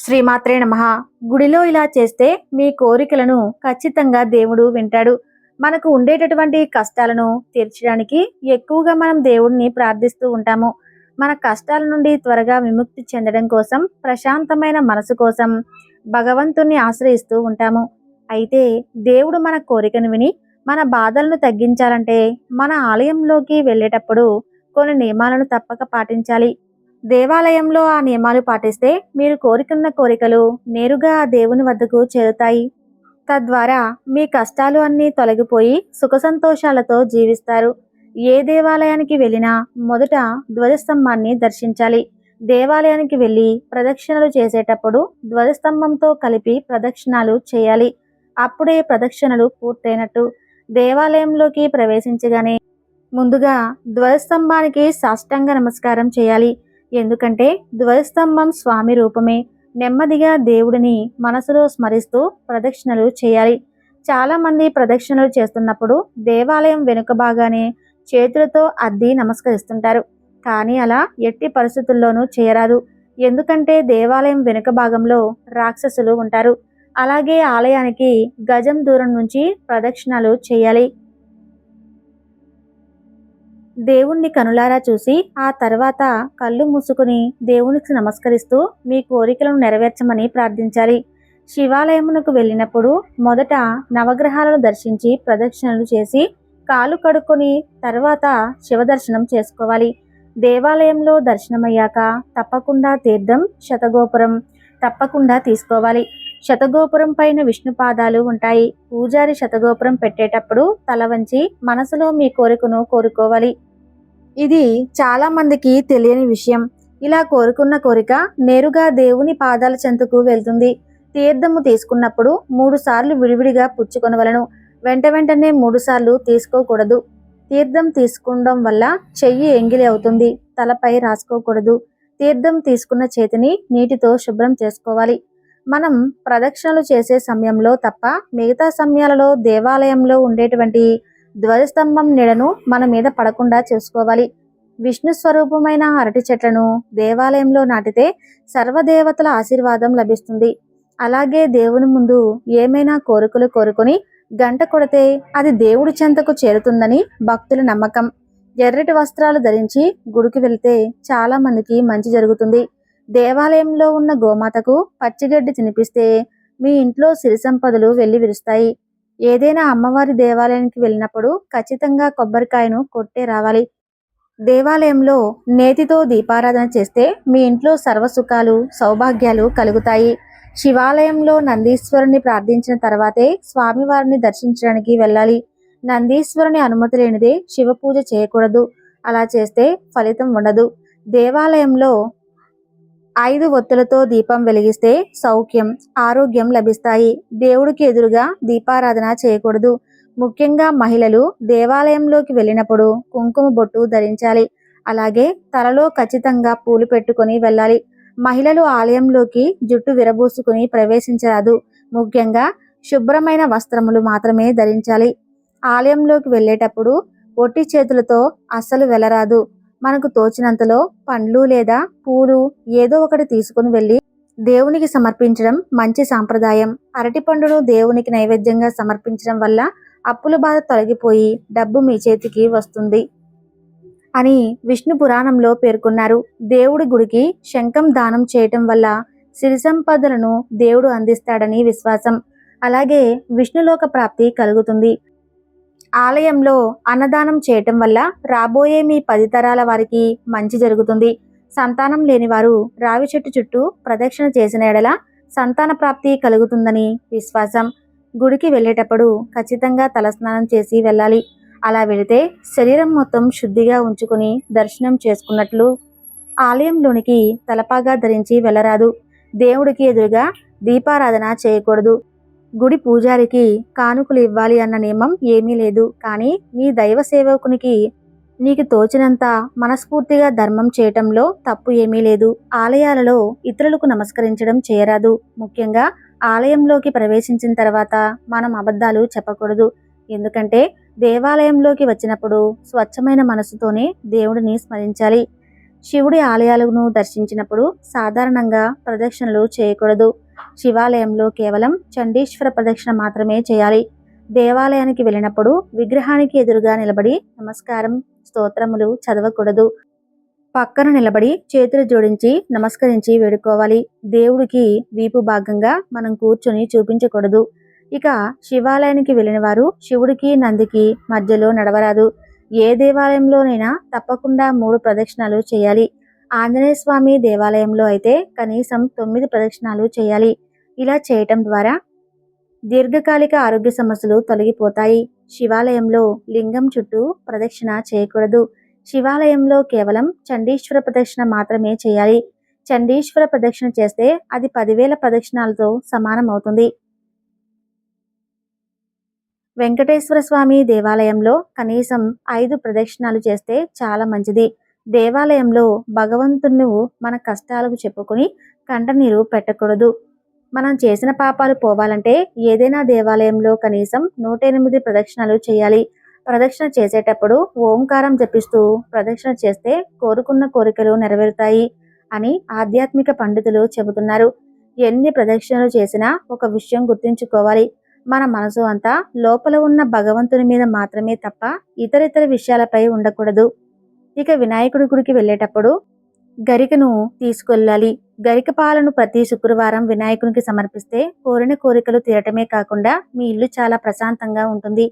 శ్రీమాత్రే నమ. గుడిలో ఇలా చేస్తే మీ కోరికలను ఖచ్చితంగా దేవుడు వింటాడు. మనకు ఉండేటటువంటి కష్టాలను తీర్చడానికి ఎక్కువగా మనం దేవుడిని ప్రార్థిస్తూ ఉంటాము. మన కష్టాల నుండి త్వరగా విముక్తి చెందడం కోసం ప్రశాంతమైన మనసు కోసం భగవంతుణ్ణి ఆశ్రయిస్తూ ఉంటాము. అయితే దేవుడు మన కోరికను విని మన బాధలను తగ్గించాలంటే మన ఆలయంలోకి వెళ్ళేటప్పుడు కొన్ని నియమాలను తప్పక పాటించాలి. దేవాలయంలో ఆ నియమాలు పాటిస్తే మీరు కోరికున్న కోరికలు నేరుగా ఆ దేవుని వద్దకు చేరుతాయి. తద్వారా మీ కష్టాలు అన్నీ తొలగిపోయి సుఖ సంతోషాలతో జీవిస్తారు. ఏ దేవాలయానికి వెళ్ళినా మొదట ధ్వజస్తంభాన్ని దర్శించాలి. దేవాలయానికి వెళ్ళి ప్రదక్షిణలు చేసేటప్పుడు ధ్వజస్తంభంతో కలిపి ప్రదక్షిణాలు చేయాలి. అప్పుడే ప్రదక్షిణలు పూర్తయినట్టు దేవాలయంలోకి ప్రవేశించగానే ముందుగా ధ్వజస్తంభానికి సాష్టంగ నమస్కారం చేయాలి. ఎందుకంటే ధ్వజస్తంభం స్వామి రూపమే. నెమ్మదిగా దేవుడిని మనసులో స్మరిస్తూ ప్రదక్షిణలు చేయాలి. చాలామంది ప్రదక్షిణలు చేస్తున్నప్పుడు దేవాలయం వెనుక బాగానే చేతులతో అద్ది నమస్కరిస్తుంటారు. కానీ అలా ఎట్టి పరిస్థితుల్లోనూ చేయరాదు. ఎందుకంటే దేవాలయం వెనుక భాగంలో రాక్షసులు ఉంటారు. అలాగే ఆలయానికి గజం దూరం నుంచి ప్రదక్షిణలు చేయాలి. దేవుణ్ణి కనులారా చూసి ఆ తర్వాత కళ్ళు మూసుకుని దేవునికి నమస్కరిస్తూ మీ కోరికలను నెరవేర్చమని ప్రార్థించాలి. శివాలయమునకు వెళ్ళినప్పుడు మొదట నవగ్రహాలను దర్శించి ప్రదక్షిణలు చేసి కాలు కడుక్కొని తర్వాత శివదర్శనం చేసుకోవాలి. దేవాలయంలో దర్శనమయ్యాక తప్పకుండా తీర్థం శతగోపురం తప్పకుండా తీసుకోవాలి. శతగోపురం పైన విష్ణు పాదాలు ఉంటాయి. పూజారి శతగోపురం పెట్టేటప్పుడు తల వంచి మనసులో మీ కోరికను కోరుకోవాలి. ఇది చాలామందికి తెలియని విషయం. ఇలా కోరుకున్న కోరిక నేరుగా దేవుని పాదాల చెంతకు వెళ్తుంది. తీర్థము తీసుకున్నప్పుడు మూడు సార్లు విడివిడిగా పుచ్చుకొనవలను. వెంట వెంటనే మూడు సార్లు తీసుకోకూడదు. తీర్థం తీసుకోవడం వల్ల చెయ్యి ఎంగిలి అవుతుంది. తలపై రాసుకోకూడదు. తీర్థం తీసుకున్న చేతిని నీటితో శుభ్రం చేసుకోవాలి. మనం ప్రదక్షిణలు చేసే సమయంలో తప్ప మిగతా సమయాలలో దేవాలయంలో ఉండేటువంటి ధ్వజస్తంభం నీడను మన మీద పడకుండా చూసుకోవాలి. విష్ణు స్వరూపమైన అరటి చెట్లను దేవాలయంలో నాటితే సర్వదేవతల ఆశీర్వాదం లభిస్తుంది. అలాగే దేవుని ముందు ఏమైనా కోరికలు కోరుకొని గంట కొడితే అది దేవుడి చెంతకు చేరుతుందని భక్తుల నమ్మకం. ఎర్రటి వస్త్రాలు ధరించి గుడికి వెళ్తే చాలా మందికి మంచి జరుగుతుంది. దేవాలయంలో ఉన్న గోమాతకు పచ్చిగడ్డి తినిపిస్తే మీ ఇంట్లో సిరి సంపదలు వెళ్ళి విరుస్తాయి. ఏదైనా అమ్మవారి దేవాలయానికి వెళ్ళినప్పుడు ఖచ్చితంగా కొబ్బరికాయను కొట్టే రావాలి. దేవాలయంలో నేతితో దీపారాధన చేస్తే మీ ఇంట్లో సర్వసుఖాలు సౌభాగ్యాలు కలుగుతాయి. శివాలయంలో నందీశ్వరుని ప్రార్థించిన తర్వాతే స్వామివారిని దర్శించడానికి వెళ్ళాలి. నందీశ్వరుని అనుమతి లేనిదే శివ పూజ చేయకూడదు. అలా చేస్తే ఫలితం ఉండదు. దేవాలయంలో ఐదు ఒత్తులతో దీపం వెలిగిస్తే సౌఖ్యం ఆరోగ్యం లభిస్తాయి. దేవుడికి ఎదురుగా దీపారాధన చేయకూడదు. ముఖ్యంగా మహిళలు దేవాలయంలోకి వెళ్ళినప్పుడు కుంకుమ బొట్టు ధరించాలి. అలాగే తలలో ఖచ్చితంగా పూలు పెట్టుకొని వెళ్ళాలి. మహిళలు ఆలయంలోకి జుట్టు విరబూసుకుని ప్రవేశించరాదు. ముఖ్యంగా శుభ్రమైన వస్త్రములు మాత్రమే ధరించాలి. ఆలయంలోకి వెళ్ళేటప్పుడు ఒట్టి చేతులతో అస్సలు వెళ్ళరాదు. మనకు తోచినంతలో పండ్లు లేదా పూలు ఏదో ఒకటి తీసుకుని వెళ్ళి దేవునికి సమర్పించడం మంచి సాంప్రదాయం. అరటి పండును దేవునికి నైవేద్యంగా సమర్పించడం వల్ల అప్పుల బాధ తొలగిపోయి డబ్బు మీ చేతికి వస్తుంది అని విష్ణు పురాణంలో పేర్కొన్నారు. దేవుడి గుడికి శంఖం దానం చేయటం వల్ల సిరి సంపదలను దేవుడు అందిస్తాడని విశ్వాసం. అలాగే విష్ణులోక ప్రాప్తి కలుగుతుంది. ఆలయంలో అన్నదానం చేయటం వల్ల రాబోయే మీ పది తరాల వారికి మంచి జరుగుతుంది. సంతానం లేని వారు రావి చెట్టు చుట్టూ ప్రదక్షిణ చేసిన ఎడల సంతాన ప్రాప్తి కలుగుతుందని విశ్వాసం. గుడికి వెళ్ళేటప్పుడు ఖచ్చితంగా తలస్నానం చేసి వెళ్ళాలి. అలా వెళితే శరీరం మొత్తం శుద్ధిగా ఉంచుకుని దర్శనం చేసుకున్నట్లు ఆలయంలోనికి తలపాగా ధరించి వెళ్ళరాదు. దేవుడికి ఎదురుగా దీపారాధన చేయకూడదు. గుడి పూజారికి కానుకలు ఇవ్వాలి అన్న నియమం ఏమీ లేదు. కానీ మీ దైవ సేవకునికి నీకు తోచినంత మనస్ఫూర్తిగా ధర్మం చేయటంలో తప్పు ఏమీ లేదు. ఆలయాలలో ఇతరులకు నమస్కరించడం చేయరాదు. ముఖ్యంగా ఆలయంలోకి ప్రవేశించిన తర్వాత మనం అబద్ధాలు చెప్పకూడదు. ఎందుకంటే దేవాలయంలోకి వచ్చినప్పుడు స్వచ్ఛమైన మనసుతోనే దేవుడిని స్మరించాలి. శివుడి ఆలయాలను దర్శించినప్పుడు సాధారణంగా ప్రదక్షిణలు చేయకూడదు. శివాలయంలో కేవలం చండీశ్వర ప్రదక్షిణ మాత్రమే చేయాలి. దేవాలయానికి వెళ్ళినప్పుడు విగ్రహానికి ఎదురుగా నిలబడి నమస్కారం స్తోత్రములు చదవకూడదు. పక్కన నిలబడి చేతులు జోడించి నమస్కరించి వేడుకోవాలి. దేవుడికి వీపు భాగంగా మనం కూర్చొని చూపించకూడదు. ఇక శివాలయానికి వెళ్ళిన వారు శివుడికి నందికి మధ్యలో నడవరాదు. ఏ దేవాలయంలోనైనా తప్పకుండా మూడు ప్రదక్షిణాలు చేయాలి. ఆంజనేయ స్వామి దేవాలయంలో అయితే కనీసం తొమ్మిది ప్రదక్షిణాలు చేయాలి. ఇలా చేయటం ద్వారా దీర్ఘకాలిక ఆరోగ్య సమస్యలు తొలగిపోతాయి. శివాలయంలో లింగం చుట్టూ ప్రదక్షిణ చేయకూడదు. శివాలయంలో కేవలం చండీశ్వర ప్రదక్షిణ మాత్రమే చేయాలి. చండీశ్వర ప్రదక్షిణ చేస్తే అది పదివేల ప్రదక్షిణాలతో సమానం అవుతుంది. వెంకటేశ్వర స్వామి దేవాలయంలో కనీసం ఐదు ప్రదక్షిణాలు చేస్తే చాలా మంచిది. దేవాలయంలో భగవంతుని మన కష్టాలకు చెప్పుకొని కంటనీరు పెట్టకూడదు. మనం చేసిన పాపాలు పోవాలంటే ఏదైనా దేవాలయంలో కనీసం నూట ఎనిమిది ప్రదక్షిణలు చేయాలి. ప్రదక్షిణ చేసేటప్పుడు ఓంకారం జపిస్తూ ప్రదక్షిణ చేస్తే కోరుకున్న కోరికలు నెరవేరుతాయి అని ఆధ్యాత్మిక పండితులు చెబుతున్నారు. ఎన్ని ప్రదక్షిణలు చేసినా ఒక విషయం గుర్తుంచుకోవాలి. మన మనసు అంతా లోపల ఉన్న భగవంతుని మీద మాత్రమే తప్ప ఇతర ఇతర విషయాలపై ఉండకూడదు. ఇక వినాయకుడి గుడికి వెళ్ళేటప్పుడు గరికను తీసుకెళ్ళాలి. గరిక పాలను ప్రతి శుక్రవారం వినాయకునికి సమర్పిస్తే కోరిన కోరికలు తీరటమే కాకుండా మీ ఇల్లు చాలా ప్రశాంతంగా ఉంటుంది.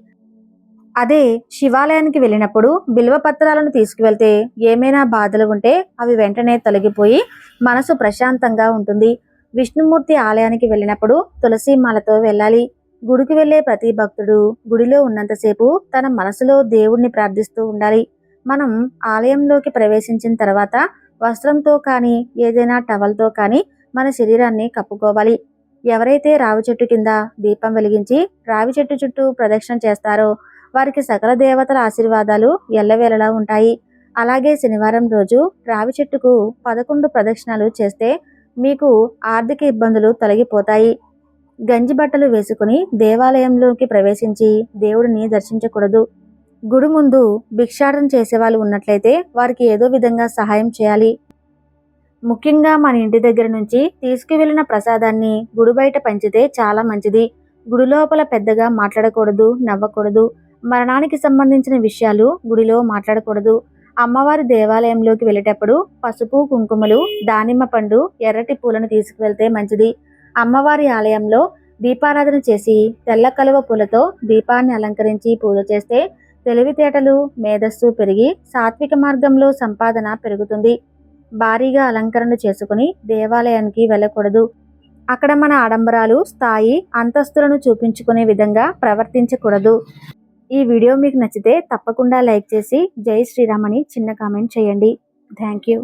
అదే శివాలయానికి వెళ్ళినప్పుడు బిల్వ పత్రాలను తీసుకువెళ్తే ఏమైనా బాధలు ఉంటే అవి వెంటనే తొలగిపోయి మనసు ప్రశాంతంగా ఉంటుంది. విష్ణుమూర్తి ఆలయానికి వెళ్ళినప్పుడు తులసి మాలతో వెళ్ళాలి. గుడికి వెళ్ళే ప్రతి భక్తుడు గుడిలో ఉన్నంతసేపు తన మనసులో దేవుణ్ణి ప్రార్థిస్తూ ఉండాలి. మనం ఆలయంలోకి ప్రవేశించిన తర్వాత వస్త్రంతో కానీ ఏదైనా టవల్తో కానీ మన శరీరాన్ని కప్పుకోవాలి. ఎవరైతే రావి చెట్టు కింద దీపం వెలిగించి రావి చెట్టు చుట్టూ ప్రదక్షిణ చేస్తారో వారికి సకల దేవతల ఆశీర్వాదాలు ఎల్లవేళలా ఉంటాయి. అలాగే శనివారం రోజు రావి చెట్టుకు పదకొండు ప్రదక్షిణాలు చేస్తే మీకు ఆర్థిక ఇబ్బందులు తొలగిపోతాయి. గంజి బట్టలు వేసుకుని దేవాలయంలోకి ప్రవేశించి దేవుడిని దర్శించకూడదు. గుడి ముందు భిక్షాటన చేసేవాళ్ళు ఉన్నట్లయితే వారికి ఏదో విధంగా సహాయం చేయాలి. ముఖ్యంగా మన ఇంటి దగ్గర నుంచి తీసుకువెళ్ళిన ప్రసాదాన్ని గుడి బయట పంచితే చాలా మంచిది. గుడి లోపల పెద్దగా మాట్లాడకూడదు నవ్వకూడదు. మరణానికి సంబంధించిన విషయాలు గుడిలో మాట్లాడకూడదు. అమ్మవారి దేవాలయంలోకి వెళ్ళేటప్పుడు పసుపు కుంకుమలు దానిమ్మ పండు ఎర్రటి పూలను తీసుకువెళ్తే మంచిది. అమ్మవారి ఆలయంలో దీపారాధన చేసి తెల్ల కలువ పూలతో దీపాన్ని అలంకరించి పూజ చేస్తే తెలివితేటలు మేధస్సు పెరిగి సాత్విక మార్గంలో సంపాదన పెరుగుతుంది. భారీగా అలంకరణ చేసుకుని దేవాలయానికి వెళ్ళకూడదు. అక్కడ మన ఆడంబరాలు స్థాయి అంతస్తులను చూపించుకునే విధంగా ప్రవర్తించకూడదు. ఈ వీడియో మీకు నచ్చితే తప్పకుండా లైక్ చేసి జై శ్రీరామ్ అని చిన్న కామెంట్ చేయండి. Thank you.